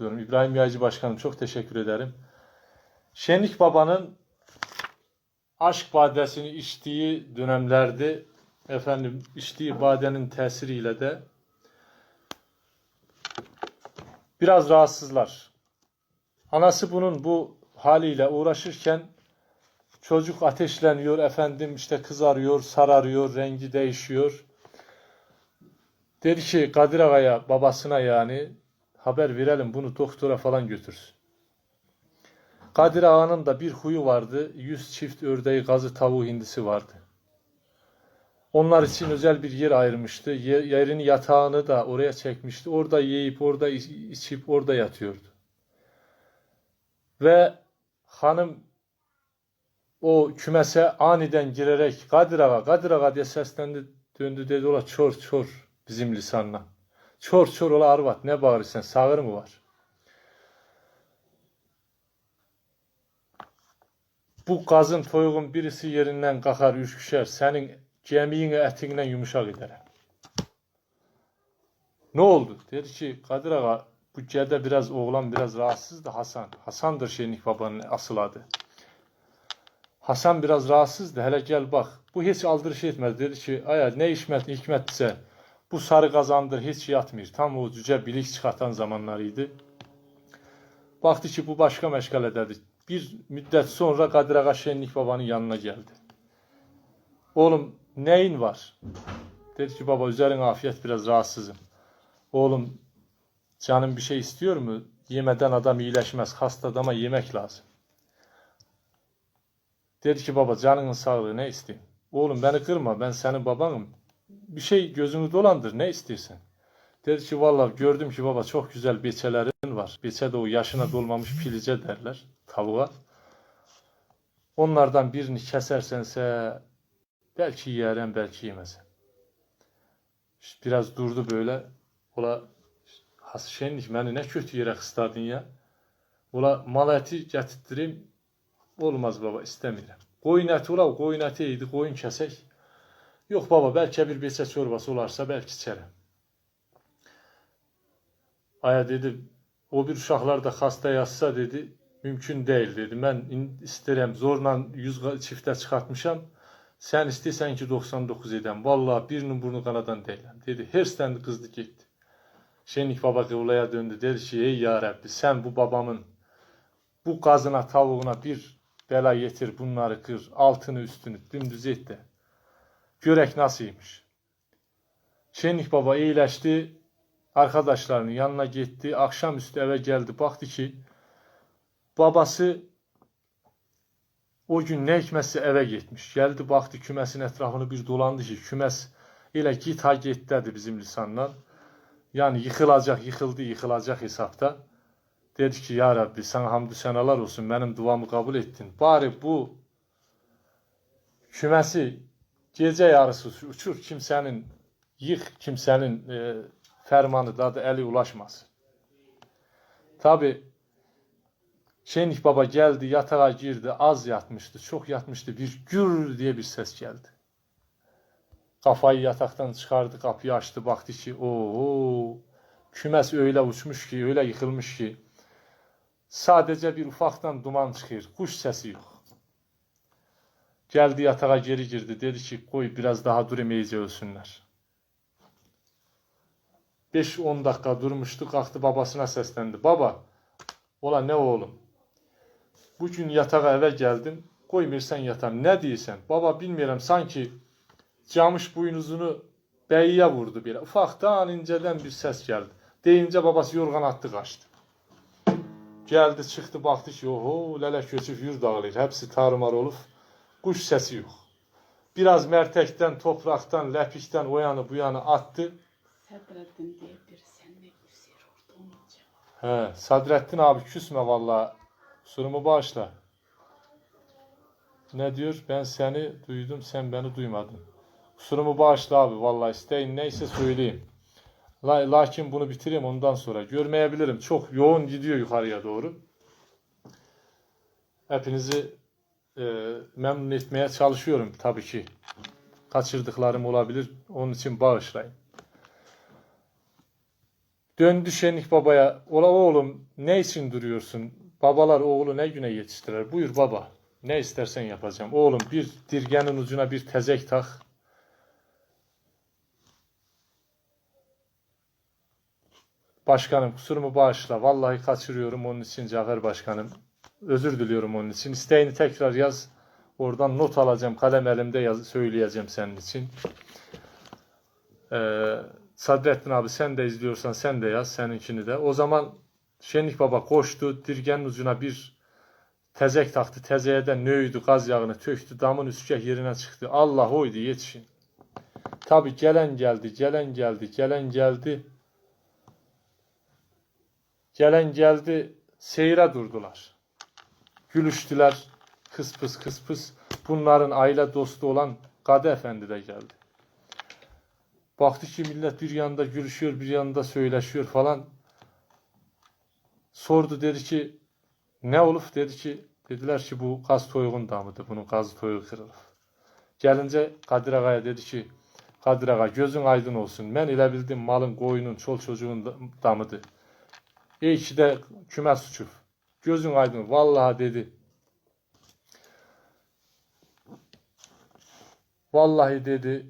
diyorum. İbrahim Yaycı Başkanım çok teşekkür ederim. Şenlik Baba'nın aşk badesini içtiği dönemlerde efendim içtiği badenin tesiriyle de biraz rahatsızlar. Anası bunun bu haliyle uğraşırken çocuk ateşleniyor efendim işte kızarıyor, sararıyor, rengi değişiyor. Dedi ki Kadir Ağa'ya babasına yani haber verelim bunu doktora falan götürsün. Kadir Ağa'nın da bir huyu vardı. Yüz çift ördeği gazı tavuğu hindisi vardı. Onlar için özel bir yer ayırmıştı. Ye- Yerini yatağını da oraya çekmişti. Orada yiyip orada iç- içip orada yatıyordu. Ve hanım o kümese aniden girerek Kadir Ağa, Kadir Ağa diye seslendi. Döndü dedi ola çor çor bizim lisanla. Çor çor ola arvat ne bağırırsan sağır mı var? Bu gazın toyuğun birisi yerinden kalkar üşküşer. Senin gemiğini etinden yumuşak eder. Ne oldu? Dedi ki Kadir Ağa bu cede biraz oğlan biraz rahatsız da Hasan. Hasan'dır Şenlik Baba'nın asıl adı. Hasan biraz rahatsızdı. Hele gel bak. Bu hiç aldırış etmez. Dedi ki aya ne hikmet hikmetse bu sarı kazandır hiç yatmıyor. Tam o cüce bilik çıkartan zamanlarıydı. Baktı ki bu başka meşgale dedi. Bir müddet sonra Kadir Ağa Şenlik Baba'nın yanına geldi. Oğlum neyin var? Dedi ki baba üzerin afiyet biraz rahatsızım. Oğlum canım bir şey istiyor mu? Yemeden adam iyileşmez. Hasta adama yemek lazım. Dedi ki baba canının sağlığı ne isteyeyim? Oğlum beni kırma ben senin babanım. Bir şey gözünü dolandır ne istiyorsun? Dedi ki vallahi gördüm ki baba çok güzel beçelerin var. Beçe de o yaşına dolmamış pilice derler tavuğa. Onlardan birini kesersense belki yiyeren belki yemezsen. İşte biraz durdu böyle. Ola has şenlik beni ne kötü yere kıstardın ya. Ola mal eti getirttireyim. Olmaz baba istemiyorum. Koyun eti ola koyun eti yedi koyun kesek. Yok baba belki bir beçe çorbası olarsa belki içerim. Aya dedi o bir uşaqlar da hasta yazsa dedi mümkün değil dedi. İn- isterim zorla 100 qa- çifte çıkartmışam. Sen istəyirsən ki 99 edəm. Vallahi birinin burnu qanadan deyiləm. Dedi. Herslendi kızdı gitti. Şenlik baba kıvlaya döndü. Dedi ki ey ya Rabbi sen bu babamın bu gazına tavuğuna bir bela getir bunları kır. Altını üstünü dümdüz et de. Görek nasılmış. Şenlik baba iyileşti. Arkadaşlarının yanına gitti. Akşamüstü eve geldi. Baktı ki babası o gün ne hikmetse eve gitmiş. Geldi baktı kümesin etrafını bir dolandı ki kümes ile git ha git dedi bizim lisanla. Yani yıkılacak, yıkıldı, yıkılacak hesapta. Dedi ki ya Rabbi sana hamdü senalar olsun benim duamı kabul ettin. Bari bu kümesi gece yarısı uçur kimsenin yık kimsenin e, fermanı da da eli ulaşmaz. Tabi Şenlik Baba geldi yatağa girdi az yatmıştı çok yatmıştı bir gür diye bir ses geldi. Kafayı yataktan çıkardı kapıyı açtı baktı ki o kümes öyle uçmuş ki öyle yıkılmış ki sadece bir ufaktan duman çıkıyor kuş sesi yok. Geldi yatağa geri girdi dedi ki koy biraz daha durayım iyice ölsünler. 5-10 dakika durmuştu kalktı babasına seslendi. Baba ola ne oğlum Bugün yatağa eve geldim. Koymursan yatam. Ne deyirsən? Baba bilmirəm sanki camış buynuzunu bəyiyə vurdu belə. Ufaqdan incədən bir səs gəldi. Deyincə babası yorğan atdı qaçdı. Gəldi çıxdı baxdı ki, oho, lələ köçüb yur dağılır. Hepsi tarumar olub. Quş səsi yox. Biraz mərtəkdən, topraqdan, ləpikdən o yanı bu yanı atdı. Sadreddin diye bir sen ne güzel orada olunca. He, Sadrettin abi küsme valla. Kusurumu bağışla. Ne diyor? Ben seni duydum, sen beni duymadın. Kusurumu bağışla abi valla. isteyin neyse söyleyeyim. La- lakin bunu bitireyim ondan sonra. Görmeyebilirim. Çok yoğun gidiyor yukarıya doğru. Hepinizi e, memnun etmeye çalışıyorum tabii ki. Kaçırdıklarım olabilir. Onun için bağışlayın. Döndü Şenlik babaya. Ola oğlum ne için duruyorsun? Babalar oğlu ne güne yetiştirer? Buyur baba. Ne istersen yapacağım. Oğlum bir dirgenin ucuna bir tezek tak. Başkanım kusurumu bağışla. Vallahi kaçırıyorum onun için Cafer Başkanım. Özür diliyorum onun için. İsteğini tekrar yaz. Oradan not alacağım. Kalem elimde yaz, söyleyeceğim senin için. Ee, Sadrettin abi sen de izliyorsan sen de yaz seninkini de. O zaman Şenlik Baba koştu. Dirgenin ucuna bir tezek taktı. Tezeğe de nöydü gaz yağını töktü. Damın üskek yerine çıktı. Allah oydu yetişin. Tabi gelen geldi, gelen geldi, gelen geldi. Gelen geldi, seyre durdular. Gülüştüler, kıs pıs kıs pıs. Bunların aile dostu olan Kadı Efendi de geldi. Baktı ki millet bir yanda gülüşüyor, bir yanda söyleşiyor falan. Sordu dedi ki ne olup dedi ki dediler ki bu gaz toyuğun damıdır. Bunun gaz toyuğu kırılır. Gelince Kadir Ağa'ya dedi ki Kadir Ağa gözün aydın olsun. Ben ile bildim malın koyunun çol çocuğun da- damıdır. İyi ki de küme suçuf. Gözün aydın. Vallahi dedi. Vallahi dedi.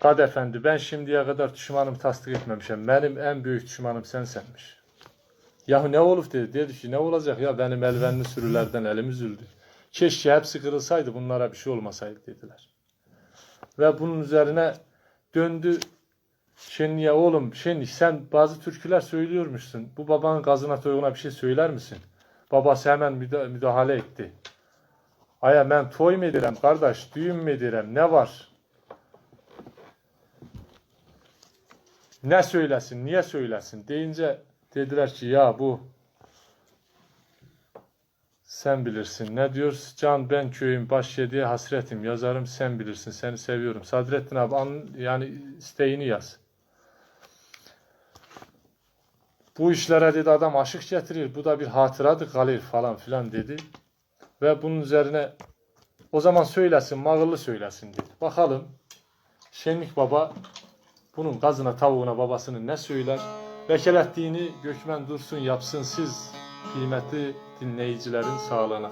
Kad efendi ben şimdiye kadar düşmanımı tasdik etmemişim. Benim en büyük düşmanım sensenmiş. Yahu ne olup dedi. Dedi ki ne olacak ya benim elvenli sürülerden elim üzüldü. Keşke hepsi kırılsaydı bunlara bir şey olmasaydı dediler. Ve bunun üzerine döndü Şenli'ye oğlum Şenlik sen bazı türküler söylüyormuşsun. Bu babanın gazına toyuna bir şey söyler misin? Babası hemen müda- müdahale etti. Aya ben toy mu edirem kardeş düğün mü edirem ne var? Ne söylesin niye söylesin deyince dediler ki ya bu sen bilirsin. Ne diyoruz? Can ben köyüm baş yediye hasretim yazarım sen bilirsin seni seviyorum. Sadrettin abi an, yani isteğini yaz. Bu işlere dedi adam aşık getirir. Bu da bir hatıradır kalır falan filan dedi. Ve bunun üzerine o zaman söylesin, mağıllı söylesin dedi. Bakalım Şenlik Baba bunun gazına tavuğuna babasının ne söyler? Vekelettiğini Gökmen Dursun yapsın siz kıymetli dinleyicilerin sağlığına.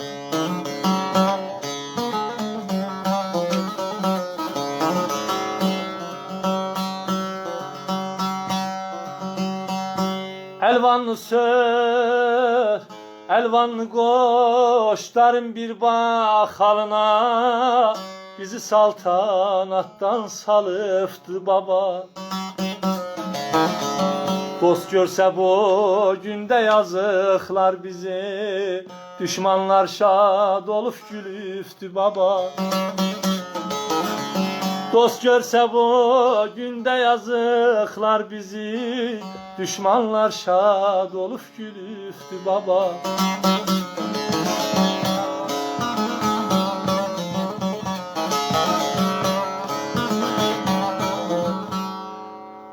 Elvanlı söz, elvanlı koşlarım bir bak halına. Bizi saltanattan salıftı baba. Dost görse bu günde yazıklar bizi. Düşmanlar şad olup gülüftü baba Dost görse bu günde yazıklar bizi Düşmanlar şad olup gülüftü baba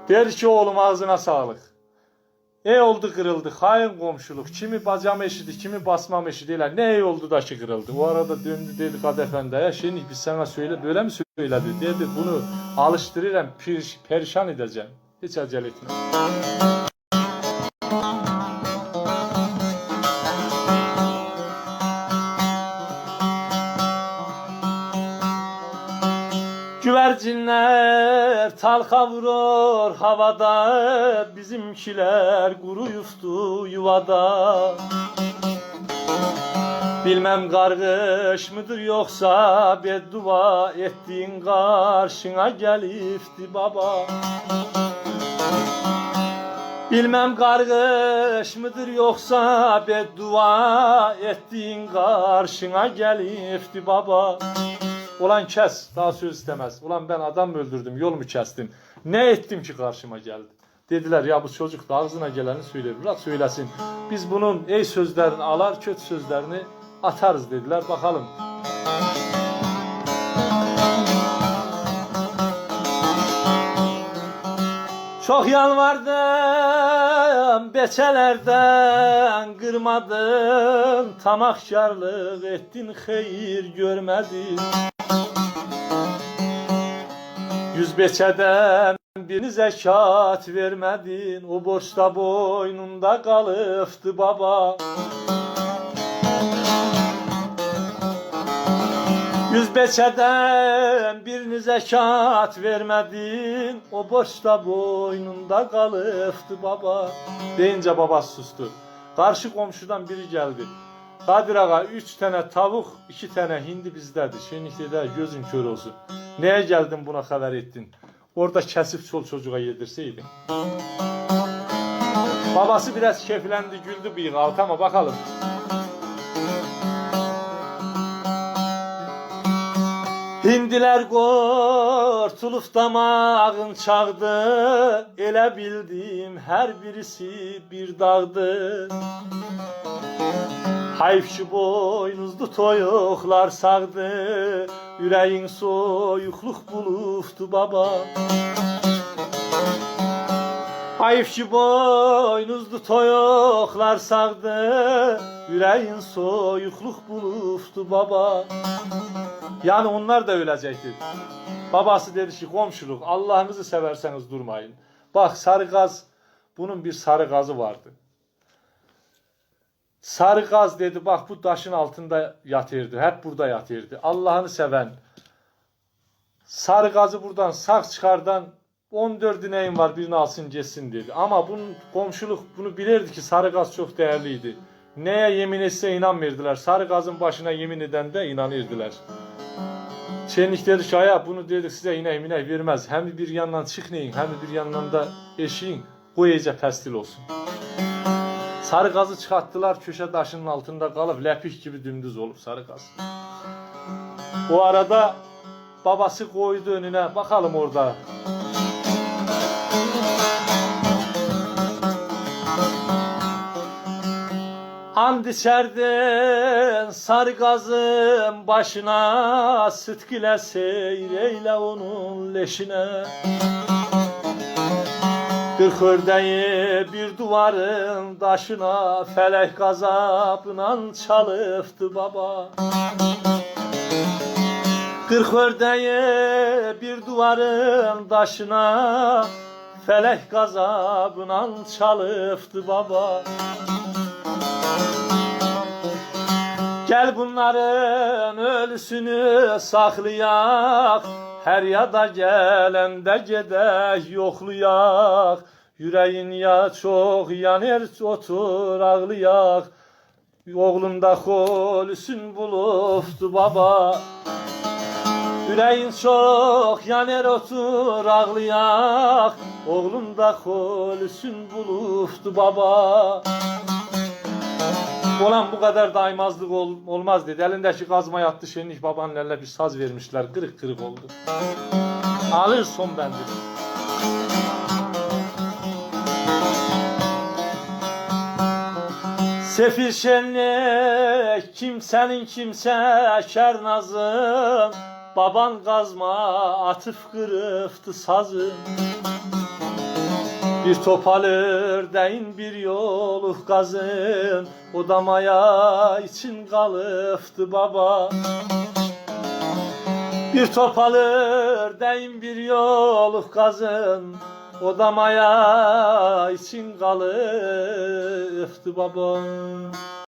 Der ki oğlum ağzına sağlık. Ne oldu kırıldı? Hain komşuluk. Kimi bacam eşidi, kimi basmam eşidiyle. Ne oldu da ki kırıldı? O arada döndü dedi Kadı Efendi'ye. Şimdi biz sana söyle, böyle mi söyledi? Dedi bunu alıştırırım, per, perişan edeceğim. Hiç acele etme. Güvercinler talka vurur havada Bizimkiler kuru yuftu yuvada Bilmem kargış mıdır yoksa beddua ettiğin karşına gelifti baba Bilmem kargış mıdır yoksa beddua ettiğin karşına gelifti baba Ulan kes daha söz istemez. Ulan ben adam mı öldürdüm yol mu kestim? Ne ettim ki karşıma geldi? Dediler ya bu çocuk da ağzına geleni söyler. Bırak söylesin. Biz bunun ey sözlerini alar kötü sözlerini atarız dediler. Bakalım. Çok yalvardım beçelerden kırmadın Tamahkarlık ettin hayır görmedin Yüz beçeden Bir zekat vermedin, o borçta boynunda kalıftı baba. Yüz beçeden birini zekat vermedin, o borçta boynunda kalıftı baba. Deyince baba sustu. Karşı komşudan biri geldi. Kadir ağa üç tane tavuk, iki tane hindi bizdedir. Şenlikte de gözün kör olsun. Neye geldin buna haber ettin? Orada kesip çol çocuğa yedirseydin. Babası biraz keyiflendi, güldü bıyık altı ama bakalım. Hindiler kurtulup damağın çağdı Elə bildim her birisi bir dağdı Hayf ki boynuzlu toyuqlar sağdı Ürəyin soyuqluq bulufdu baba Hayf ki boynuzlu toyuqlar sağdı Ürəyin soyuqluq bulufdu baba Yani onlar da ölecekti. Babası dedi ki komşuluk Allah'ınızı severseniz durmayın. Bak sarı gaz bunun bir sarı gazı vardı. Sarı gaz dedi bak bu taşın altında yatırdı. Hep burada yatırdı. Allah'ını seven sarı gazı buradan sağ çıkardan 14 ineğim var birini alsın geçsin dedi. Ama bunun komşuluk bunu bilirdi ki sarı gaz çok değerliydi. Neye yemin etse inanmırdılar. Sarı gazın başına yemin eden de inanırdılar. Şenlik dedi ki "Aya, bunu dedik size inek minek vermez. Hem bir yandan çıkneyin hem bir yandan da eşiğin koyacak pestil olsun. Sarı gazı çıkarttılar köşe taşının altında kalıp lepik gibi dümdüz olup sarı gaz. O arada babası koydu önüne bakalım orada. And içerdin sarı gazın başına Sıdk ile seyreyle onun leşine Kırk ördeği bir duvarın taşına Felek gazabına çalıftı baba. Kırk ördeği bir duvarın taşına Felek gazabına çalıftı baba. Gel bunların ölüsünü saklayak Her yada gelende gedək yoxlayak. Yüreğin ya çok yanır otur ağlayak. Oğlunda ölüsün buluftu baba. Yüreğin çok yanır otur ağlayak. Oğlunda ölüsün buluftu baba Olan bu kadar daimazlık ol, olmaz dedi. Elindeki kazma yattı şenlik babanın eline bir saz vermişler. Kırık kırık oldu. Alır son ben dedi. Sefil şenlik kimsenin kimse şer nazın Baban kazma atıf kırıftı sazın bir topalır deyin bir yolu kazın. Odamaya için kalıftı baba. Bir topalır deyin bir yolu kazın. Odamaya için kalıftı baba